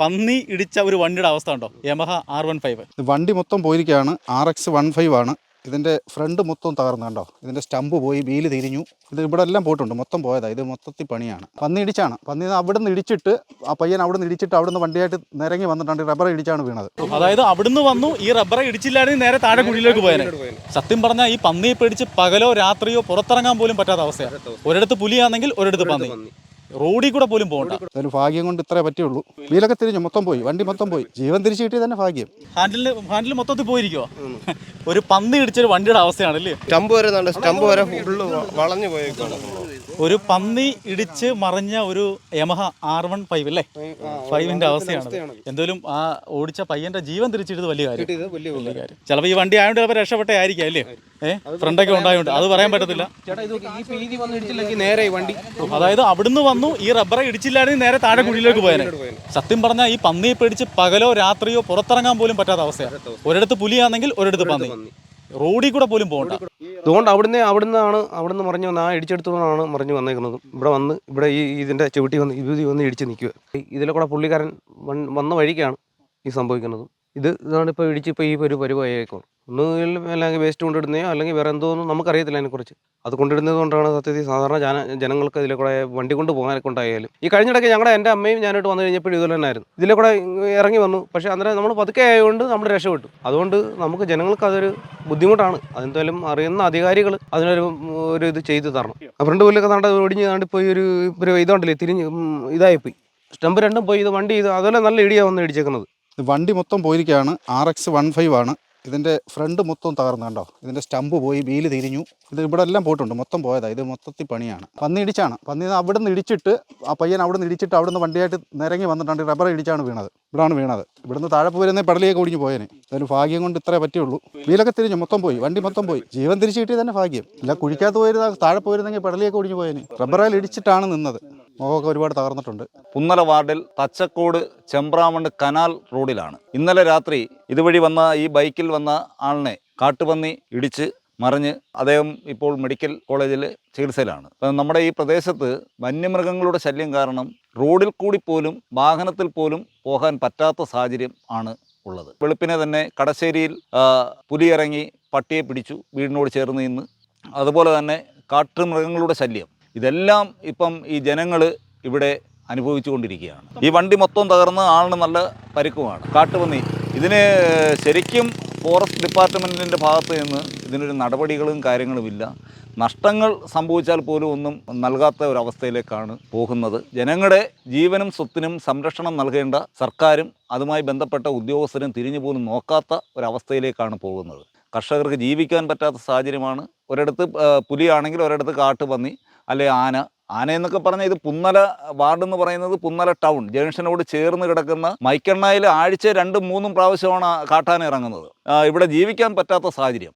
പന്നി ഇടിച്ച ഒരു വണ്ടിയുടെ അവസ്ഥ ഉണ്ടോ? Yamaha R one five. വണ്ടി മൊത്തം പോയിരിക്കുകയാണ്. ആർ എക്സ് വൺ ഫൈവ് ആണ്. ഇതിന്റെ ഫ്രണ്ട് മൊത്തം തകർന്നു കണ്ടോ? ഇതിന്റെ സ്റ്റമ്പ് പോയി വീൽ തിരിഞ്ഞു. ഇത് ഇവിടെ എല്ലാം പോയിട്ടുണ്ട്. മൊത്തം പോയതാണ് ഇത് മൊത്തത്തിൽ പണിയാണ്. പന്നി ഇടിച്ചാണ്. പന്നി അവിടെ നിന്ന് ഇടിച്ചിട്ട് ആ പയ്യൻ അവിടെ നിന്ന് ഇടിച്ചിട്ട് അവിടെ നിന്ന് വണ്ടിയായിട്ട് നിരങ്ങി വന്നിട്ടുണ്ട്. റബ്ബർ ഇടിച്ചാണ് വീണത്. അതായത് അവിടുന്ന് വന്നു ഈ റബ്ബർ ഇടിച്ചില്ലായിരുന്നെങ്കിൽ നേരെ താഴെ കുഴിയിലേക്ക് പോയാനെ. സത്യം പറഞ്ഞാൽ ഈ പന്നിയെ പിടിച്ച് പകലോ രാത്രിയോ പുറത്തിറങ്ങാൻ പോലും പറ്റാത്ത അവസ്ഥയാണ് ഒരിടത്ത് പുലിയാണെങ്കിൽ ഒരിടത്ത് പന്നി. റോഡിൽ കൂടെ പോലും പോകണ്ട. എന്തായാലും ഭാഗ്യം കൊണ്ട് ഇത്രേ പറ്റുള്ളൂ. വീലൊക്കെ തിരിഞ്ഞു മൊത്തം പോയി വണ്ടി മൊത്തം പോയി. ജീവൻ തിരിച്ചു കിട്ടിയത് തന്നെ ഭാഗ്യം. ഹാൻഡിൽ ഹാൻഡിൽ മൊത്തത്തിൽ പോയിരിക്കുവോ? ഒരു പന്ത് ഇടിച്ചൊരു വണ്ടിയുടെ അവസ്ഥയാണല്ലേ? സ്റ്റമ്പ് വരെ സ്റ്റമ്പ് വരെ ഫുള്ള് വളഞ്ഞു പോയേക്കാണ് ഒരു പന്നി ഇടിച്ച് മറിഞ്ഞ ഒരു യമഹ ആർ വൺ ഫൈവ് അല്ലേ? ഫൈവിന്റെ അവസ്ഥയാണ് എന്തായാലും ആ ഓടിച്ച പയ്യന്റെ ജീവൻ തിരിച്ചിട്ടത് വലിയ കാര്യം. വലിയ വലിയ കാര്യം. ചിലപ്പോൾ ഈ വണ്ടി ആയതുകൊണ്ട് ചിലപ്പോൾ രക്ഷപ്പെട്ടേ ആയിരിക്കും അല്ലേ? ഫ്രണ്ടൊക്കെ ഉണ്ടായതുകൊണ്ട് അത് പറയാൻ പറ്റത്തില്ല. നേരെ വണ്ടി അതായത് അവിടുന്ന് വന്നു ഈ റബ്ബറെ ഇടിച്ചില്ലായിരുന്നെങ്കിൽ നേരെ താഴെ കുഴിയിലേക്ക് പോയാൽ സത്യം പറഞ്ഞാൽ ഈ പന്നിയെ പിടിച്ച് പകലോ രാത്രിയോ പുറത്തിറങ്ങാൻ പോലും പറ്റാത്ത അവസ്ഥയാണ് ഒരിടത്ത് പുലിയാണെങ്കിൽ ഒരിടത്ത് പന്നി. റോഡിൽ കൂടെ പോലും പോകണ്ട. അതുകൊണ്ട് അവിടുന്ന് അവിടുന്നാണ് അവിടുന്ന് മറിഞ്ഞു വന്ന് ആ ഇടിച്ചെടുത്തുകൊണ്ടാണ് മറിഞ്ഞു വന്നേക്കുന്നത്. ഇവിടെ വന്ന് ഇവിടെ ഈ ഇതിന്റെ ചുവട്ടി വന്ന് ഇരുതി വന്ന് ഇടിച്ച് നിൽക്കുക ഇതിലെ കൂടെ പുള്ളിക്കാരൻ വന്ന വഴിക്കാണ് ഈ സംഭവിക്കുന്നത്. ഇത് ഇതാണ് ഇപ്പോൾ ഇടിച്ച് ഇപ്പോൾ ഈ ഒരു പരിവായേക്കും ഒന്നുകിൽ അല്ലെങ്കിൽ വേസ്റ്റ് കൊണ്ടിടുന്നതോ അല്ലെങ്കിൽ വേറെ എന്തോന്നും നമുക്കറിയത്തില്ല അതിനെക്കുറിച്ച്. അത് കൊണ്ടിടുന്നത് കൊണ്ടാണ് സത്യത്തിൽ സാധാരണ ജന ജനങ്ങൾക്ക് ഇതിലെ കൂടെ വണ്ടി കൊണ്ട് പോകാനൊക്കെ ഉണ്ടായാലും. ഈ കഴിഞ്ഞിടയ്ക്ക് ഞങ്ങളുടെ എന്റെ അമ്മയും ഞാനായിട്ട് വന്നു കഴിഞ്ഞപ്പോൾ ഇതുപോലെ തന്നെയായിരുന്നു. ഇതിലെ കൂടെ ഇറങ്ങി വന്നു. പക്ഷേ അന്നേരം നമ്മൾ പതുക്കെ ആയതുകൊണ്ട് നമ്മൾ രക്ഷപ്പെട്ടു. അതുകൊണ്ട് നമുക്ക് ജനങ്ങൾക്ക് അതൊരു ബുദ്ധിമുട്ടാണ്. അതെന്തായാലും അറിയുന്ന അധികാരികൾ അതിനൊരു ഒരു ഇത് ചെയ്തു തരണം. ഫ്രണ്ട് പോലൊക്കെ നാണ്ട് ഒടിഞ്ഞ് നാണ്ട് പോയി ഒരു ഒരു ഇതുണ്ടല്ലേ തിരിഞ്ഞ് ഇതായിപ്പോയി. സ്റ്റമ്പ് രണ്ടും പോയി ഇത് വണ്ടി ഇത് അതുപോലെ നല്ല ഇടിയാണ് വന്ന് ഇടിച്ചേക്കുന്നത്. വണ്ടി മൊത്തം പോയിരിക്കുകയാണ്. ആർ എക്സ് വൺ ഫൈവ് ആണ്. ഇതിന്റെ ഫ്രണ്ട് മൊത്തം തകർന്നു കണ്ടോ? ഇതിന്റെ സ്റ്റമ്പ് പോയി വീൽ തിരിഞ്ഞു. ഇത് ഇവിടെ എല്ലാം പോയിട്ടുണ്ട്. മൊത്തം പോയതാണ് ഇത് മൊത്തത്തിൽ പണിയാണ്. പന്നി ഇടിച്ചാണ്. പന്നി അവിടെ നിന്ന് ഇടിച്ചിട്ട് ആ പയ്യൻ അവിടെ നിന്ന് ഇടിച്ചിട്ട് അവിടെ നിന്ന് വണ്ടിയായിട്ട് നിരങ്ങി വന്നിട്ടുണ്ട് റബ്ബർ ഇടിച്ചാണ് വീണത്. ഇവിടാണ് വീണത്. ഇവിടുന്ന് താഴെ പോയിരുന്നേ പടലിയൊക്കെ ഒടിഞ്ഞു പോയേനെ. അതിന് ഭാഗ്യം കൊണ്ട് ഇത്രേ പറ്റുള്ളൂ വീലൊക്കെ തിരിഞ്ഞു മൊത്തം പോയി വണ്ടി മൊത്തം പോയി. ജീവൻ തിരിച്ചു കിട്ടിയത് തന്നെ ഭാഗ്യം. ഇല്ല കുഴിക്കാത്ത പോയിരുന്ന താഴെ പോയിരുന്നെങ്കിൽ പടലിയൊക്കെ ഒടിഞ്ഞു പോയേനെ. റബ്ബറായിൽ ഇടിച്ചിട്ടാണ് നിന്നത്. മുഖമൊക്കെ ഒരുപാട് തകർന്നിട്ടുണ്ട്. പുന്നല വാർഡിൽ തച്ചക്കോട് ചെമ്പ്രാമണ്ട് കനാൽ റോഡിലാണ്. ഇന്നലെ രാത്രി ഇതുവഴി വന്ന ഈ ബൈക്കിൽ വന്ന ആളിനെ കാട്ടുപന്നി ഇടിച്ച് മറിഞ്ഞ് അദ്ദേഹം ഇപ്പോൾ മെഡിക്കൽ കോളേജിൽ ചികിത്സയിലാണ്. നമ്മുടെ ഈ പ്രദേശത്ത് വന്യമൃഗങ്ങളുടെ ശല്യം കാരണം റോഡിൽ കൂടി പോലും വാഹനത്തിൽ പോലും പോകാൻ പറ്റാത്ത സാഹചര്യം ആണ് ഉള്ളത്. വെളുപ്പിനെ തന്നെ കടശ്ശേരിയിൽ പുലിയിറങ്ങി പട്ടിയെ പിടിച്ചു വീടിനോട് ചേർന്ന് നിന്ന്. അതുപോലെ തന്നെ കാട്ടുമൃഗങ്ങളുടെ ശല്യം. ഇതെല്ലാം ഇപ്പം ഈ ജനങ്ങൾ ഇവിടെ അനുഭവിച്ചുകൊണ്ടിരിക്കുകയാണ്. ഈ വണ്ടി മൊത്തം തകർന്ന് ആളിന് നല്ല പരിക്കുമാണ്. കാട്ടുപന്നി. ഇതിന് ശരിക്കും ഫോറസ്റ്റ് ഡിപ്പാർട്ട്മെന്റിന്റെ ഭാഗത്ത് നിന്ന് ഇതിനൊരു നടപടികളും കാര്യങ്ങളുമില്ല നഷ്ടങ്ങൾ സംഭവിച്ചാൽ പോലും ഒന്നും നൽകാത്ത ഒരവസ്ഥയിലേക്കാണ് പോകുന്നത്. ജനങ്ങളുടെ ജീവനും സ്വത്തിനും സംരക്ഷണം നൽകേണ്ട സർക്കാരും അതുമായി ബന്ധപ്പെട്ട ഉദ്യോഗസ്ഥരും തിരിഞ്ഞു പോലും നോക്കാത്ത ഒരവസ്ഥയിലേക്കാണ് പോകുന്നത്. കർഷകർക്ക് ജീവിക്കാൻ പറ്റാത്ത സാഹചര്യമാണ്. ഒരിടത്ത് പുലിയാണെങ്കിൽ ഒരിടത്ത് കാട്ടുപന്നി അല്ലെ ആന ആന എന്നൊക്കെ പറഞ്ഞാൽ ഇത് പുന്നല വാർഡ് എന്ന് പറയുന്നത് പുന്നല ടൗൺ. ജംഗ്ഷനോട് ചേർന്ന് കിടക്കുന്ന മൈക്കെണ്ണയിൽ ആഴ്ച രണ്ടും മൂന്നും പ്രാവശ്യമാണ് കാട്ടാന ഇറങ്ങുന്നത്. ഇവിടെ ജീവിക്കാൻ പറ്റാത്ത സാഹചര്യം.